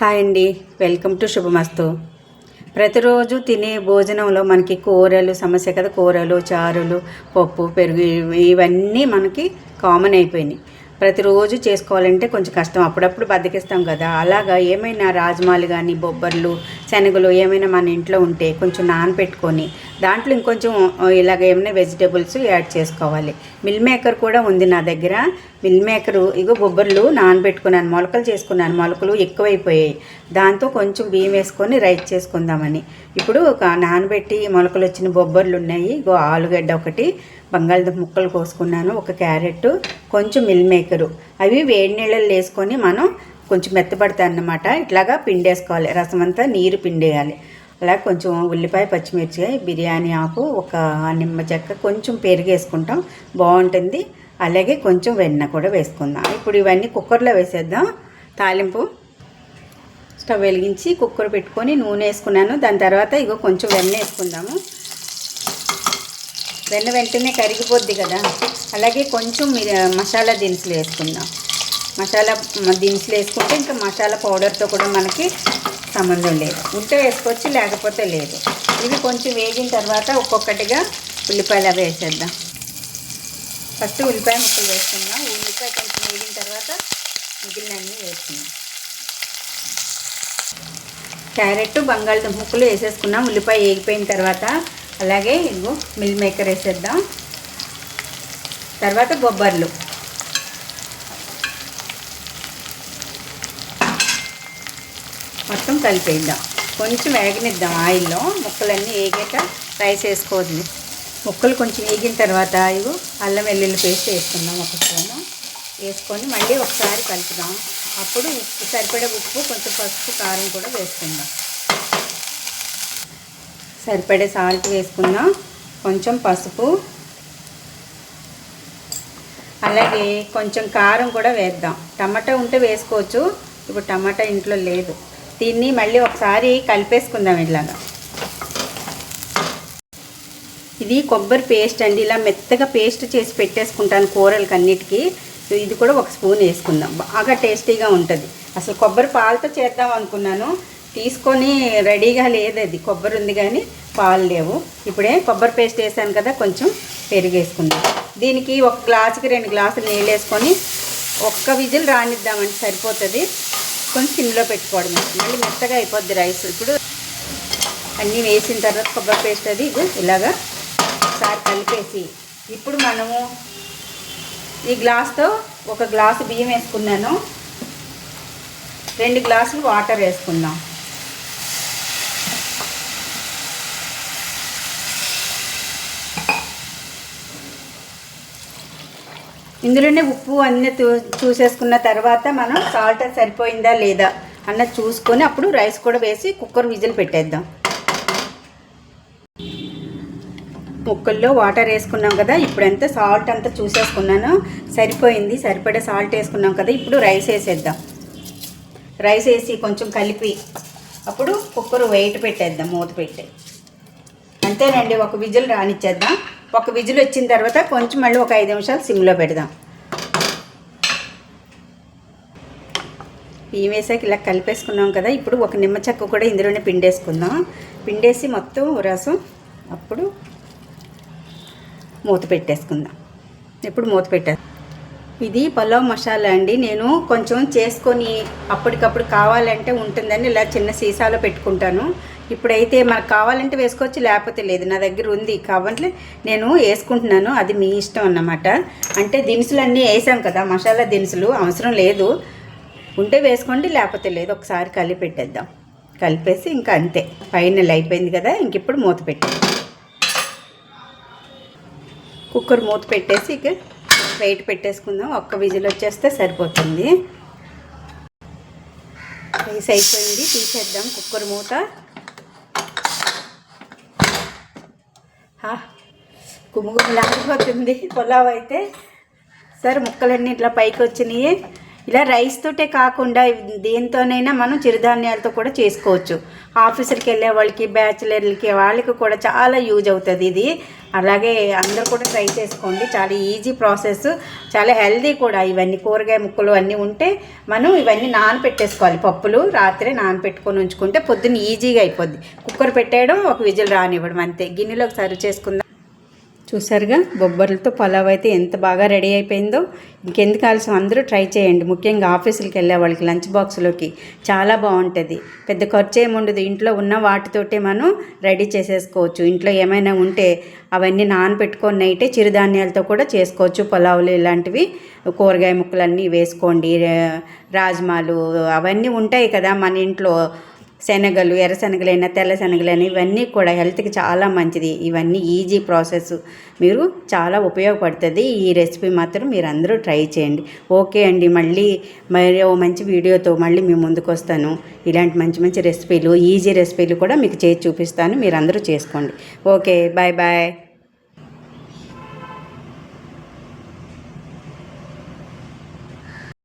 Hi అండి. Welcome to శుభమస్తు. ప్రతిరోజు తినే భోజనంలో మనకి కూరలు సమస్య కదా కూరలు చారులు పప్పు పెరుగు ఇవన్నీ మనకి కామన్ అయిపోయినాయి. ప్రతిరోజు చేసుకోవాలంటే కొంచెం కష్టం. అప్పుడప్పుడు బద్దకిస్తాం కదా. అలాగా ఏమైనా రాజ్మాలు కానీ బొబ్బర్లు శనగలు ఏమైనా మన ఇంట్లో ఉంటే కొంచెం నానబెట్టుకొని దాంట్లో ఇంకొంచెం ఇలాగ ఏమైనా వెజిటేబుల్స్ యాడ్ చేసుకోవాలి. మిల్ మేకర్ కూడా ఉంది నా దగ్గర. మిల్ మేకరు ఇగో బొబ్బర్లు నానబెట్టుకున్నాను మొలకలు చేసుకున్నాను మొలకలు ఎక్కువైపోయాయి. దాంతో కొంచెం బియ్యం వేసుకొని రైస్ చేసుకుందామని. ఇప్పుడు ఒక నానబెట్టి మొలకలు వచ్చిన బొబ్బర్లు ఉన్నాయి. ఇగో ఆలుగడ్డ ఒకటి బంగాళదుంప ముక్కలు కోసుకున్నాను ఒక క్యారెట్ కొంచెం మిల్ మేకరు. అవి వేడి నీళ్ళల్లో వేసుకొని మనం కొంచెం మెత్తపడతాయి అన్నమాట ఇట్లాగా పిండేసుకోవాలి. రసం అంతా నీరు పిండేయాలి. అలా కొంచెం ఉల్లిపాయ పచ్చిమిర్చి బిర్యానీ ఆకు ఒక నిమ్మ చెక్క కొంచెం పెరుగు వేసుకుంటాం బాగుంటుంది. అలాగే కొంచెం వెన్న కూడా వేసుకుందాం. ఇప్పుడు ఇవన్నీ కుక్కర్లో వేసేద్దాం. తాలింపు. స్టవ్ వెలిగించి కుక్కర్ పెట్టుకొని నూనె వేసుకున్నాను. దాని తర్వాత ఇగో కొంచెం వెన్న వేసుకుందాము. వెన్న వెంటనే కరిగిపోద్ది కదా. అలాగే కొంచెం మీరు మసాలా దినుసులు వేసుకుందాం. మసాలా దినుసులు వేసుకుంటే ఇంకా మసాలా పౌడర్తో కూడా మనకి సంబంధం లేదు. ఉంటే వేసుకోవచ్చు లేకపోతే లేదు. ఇవి కొంచెం వేగిన తర్వాత ఒక్కొక్కటిగా ఉల్లిపాయలు అవి వేసేద్దాం. ఫస్ట్ ఉల్లిపాయ ముక్కలు వేసుకుందాం. ఉల్లిపాయ కొంచెం వేగిన తర్వాత మిగిలినన్నీ వేసుకుందాం. క్యారెట్ బంగాళదుంప ముక్కలు వేసేసుకున్నాం. ఉల్లిపాయ వేగిపోయిన తర్వాత అలాగే ఇగో మిల్ మేకర్ వేసేద్దాం. తర్వాత బొబ్బర్లు. మొత్తం కలిపేద్దాం కొంచెం వేగనిద్దాం ఆయిల్లో ముక్కలన్నీ వేగాక రైస్ వేసుకోవద్దు ముక్కలు కొంచెం వేగిన తర్వాత ఇవి అల్లం వెల్లుల్లి పేస్ట్ వేసుకుందాం ఒక స్పూను. వేసుకొని మళ్ళీ ఒకసారి కలుపుదాం. అప్పుడు ఉప్పు సరిపడే ఉప్పు కొంచెం పసుపు కారం కూడా వేసుకుందాం. సరిపడే సాల్ట్ వేసుకుందాం కొంచెం పసుపు. అలాగే కొంచెం కారం కూడా వేద్దాం. టమాటా ఉంటే వేసుకోవచ్చు. ఇప్పుడు టమాటా ఇంట్లో లేదు. దీన్ని మళ్ళీ ఒకసారి కలిపేసుకుందాం ఇలాగా. ఇది కొబ్బరి పేస్ట్ అండి ఇలా మెత్తగా పేస్ట్ చేసి పెట్టేసుకుంటాను కూరలకి అన్నిటికీ ఇది కూడా ఒక స్పూన్ వేసుకుందాం. బాగా టేస్టీగా ఉంటుంది. అసలు కొబ్బరి పాలతో చేద్దాం అనుకున్నాను. తీసుకొని రెడీగా లేదు అది. కొబ్బరి ఉంది కానీ పాలు లేవు. ఇప్పుడే కొబ్బరి పేస్ట్ వేసాను కదా కొంచెం పెరిగేసుకుందాం. దీనికి ఒక గ్లాసుకి రెండు గ్లాసులు నీళ్ళు వేసుకొని ఒక్క విజిల్ రానిద్దామండి సరిపోతుంది. కొంచెం సిమ్లో పెట్టుకోవడం మళ్ళీ మెత్తగా అయిపోద్ది రైస్. ఇప్పుడు అన్నీ వేసిన తర్వాత కొబ్బరి పేస్ట్ అది ఇది ఇలాగా ఒకసారి కలిపేసి ఇప్పుడు మనము ఈ గ్లాస్తో ఒక గ్లాసు బియ్యం వేసుకున్నాను. రెండు గ్లాసులు వాటర్ వేసుకుందాం. ఇందులోనే ఉప్పు అన్నీ చూ- చూసేసుకున్న తర్వాత మనం సాల్ట్ సరిపోయిందా లేదా అన్న చూసుకొని అప్పుడు రైస్ కూడా వేసి కుక్కర్ విజిల్ పెట్టేద్దాం. ముక్కల్లో వాటర్ వేసుకున్నాం కదా ఇప్పుడు ఎంత సాల్ట్ అంతా చూసేసుకున్నాను. సరిపోయింది సరిపడే సాల్ట్ వేసుకున్నాం కదా ఇప్పుడు రైస్ వేసేద్దాం. రైస్ వేసి కొంచెం కలిపి అప్పుడు కుక్కర్ వెయిట్ పెట్టేద్దాం మూత పెట్టి. అంతేనండి ఒక విజిల్ రానిచ్చేద్దాం. ఒక విజిల్ వచ్చిన తర్వాత కొంచెం మళ్ళీ ఒక ఐదు నిమిషాలు సిమ్లో పెడదాం. బియ్యం వేసాక ఇలా కలిపేసుకున్నాం కదా ఇప్పుడు ఒక నిమ్మ చెక్క కూడా ఇందులోనే పిండేసుకుందాం. పిండేసి మొత్తం రసం అప్పుడు మూత పెట్టేసుకుందాం. ఇప్పుడు మూత పెట్టే ఇది పలావ్ మసాలా అండి. నేను కొంచెం చేసుకొని అప్పటికప్పుడు కావాలంటే ఉంటుందని ఇలా చిన్న సీసాలో పెట్టుకుంటాను. ఇప్పుడైతే మనకు కావాలంటే వేసుకోవచ్చు లేకపోతే లేదు. నా దగ్గర ఉంది. కావాలంటే నేను వేసుకుంటున్నాను. అది మీ ఇష్టం అన్నమాట. అంటే దినుసులు అన్నీ వేసాం కదా మసాలా దినుసులు అవసరం లేదు. ఉంటే వేసుకోండి లేకపోతే లేదు. ఒకసారి కలిపి పెట్టేద్దాం. కలిపేసి ఇంకా అంతే. ఫైనల్ అయిపోయింది కదా ఇంక ఇప్పుడు మూత పెట్టేద్దాం. కుక్కర్ మూత పెట్టేసి ఇక వెయిట్ పెట్టేసుకుందాం. ఒక్క విజిల్ వచ్చేస్తే సరిపోతుంది. రైస్ అయిపోయింది. తీసేద్దాం కుక్కర్ మూత. హా, గుమగుమలాడిపోతుంది పులావ్ అయితే సరే ముక్కలన్నీ ఇట్లా పైకి వచ్చినాయి ఇలా రైస్ తోటే కాకుండా దేంతోనైనా మనం చిరుధాన్యాలతో కూడా చేసుకోవచ్చు. ఆఫీసర్కి వెళ్ళే వాళ్ళకి బ్యాచిలర్లకి వాళ్ళకి కూడా చాలా యూజ్ అవుతుంది ఇది. అలాగే అందరూ కూడా ట్రై చేసుకోండి. చాలా ఈజీ ప్రాసెస్ చాలా హెల్దీ కూడా. ఇవన్నీ కూరగాయ ముక్కలు అన్నీ ఉంటే మనం ఇవన్నీ నానపెట్టేసుకోవాలి. పప్పులు రాత్రి నానపెట్టుకొని ఉంచుకుంటే పొద్దున్న ఈజీగా అయిపోద్ది. కుక్కర్ పెట్టేయడం ఒక విజిల్ రానివ్వడం అంతే. గిన్నెలోకి సర్వ్ చేసుకుందాం. చూసారుగా బొబ్బర్లతో పలావ్ అయితే ఎంత బాగా రెడీ అయిపోయిందో. ఇంకెందుకు ఆలస్యం? అందరూ ట్రై చేయండి. ముఖ్యంగా ఆఫీసులకు వెళ్ళే వాళ్ళకి లంచ్ బాక్స్లోకి. చాలా బాగుంటుంది. పెద్ద ఖర్చు ఏముండదు ఇంట్లో ఉన్న వాటితోటే మనం రెడీ చేసేసుకోవచ్చు. ఇంట్లో ఏమైనా ఉంటే అవన్నీ నానబెట్టుకొని నైటే చిరుధాన్యాలతో కూడా చేసుకోవచ్చు. పులావులు ఇలాంటివి కూరగాయ ముక్కలన్నీ వేసుకోండి. రాజ్మాలు అవన్నీ ఉంటాయి కదా మన ఇంట్లో. శనగలు ఎర్ర శనగలైనా తెల్ల శనగలైనా ఇవన్నీ కూడా హెల్త్కి చాలా మంచిది. ఇవన్నీ ఈజీ ప్రాసెస్. మీరు చాలా ఉపయోగపడుతుంది. ఈ రెసిపీ మాత్రం మీరు అందరూ ట్రై చేయండి. ఓకే అండి. మళ్ళీ మరి ఓ మంచి వీడియోతో మళ్ళీ మీ ముందుకు వస్తాను. ఇలాంటి మంచి మంచి రెసిపీలు ఈజీ రెసిపీలు కూడా మీకు చేసి చూపిస్తాను. మీరు అందరూ చేసుకోండి. ఓకే. Bye bye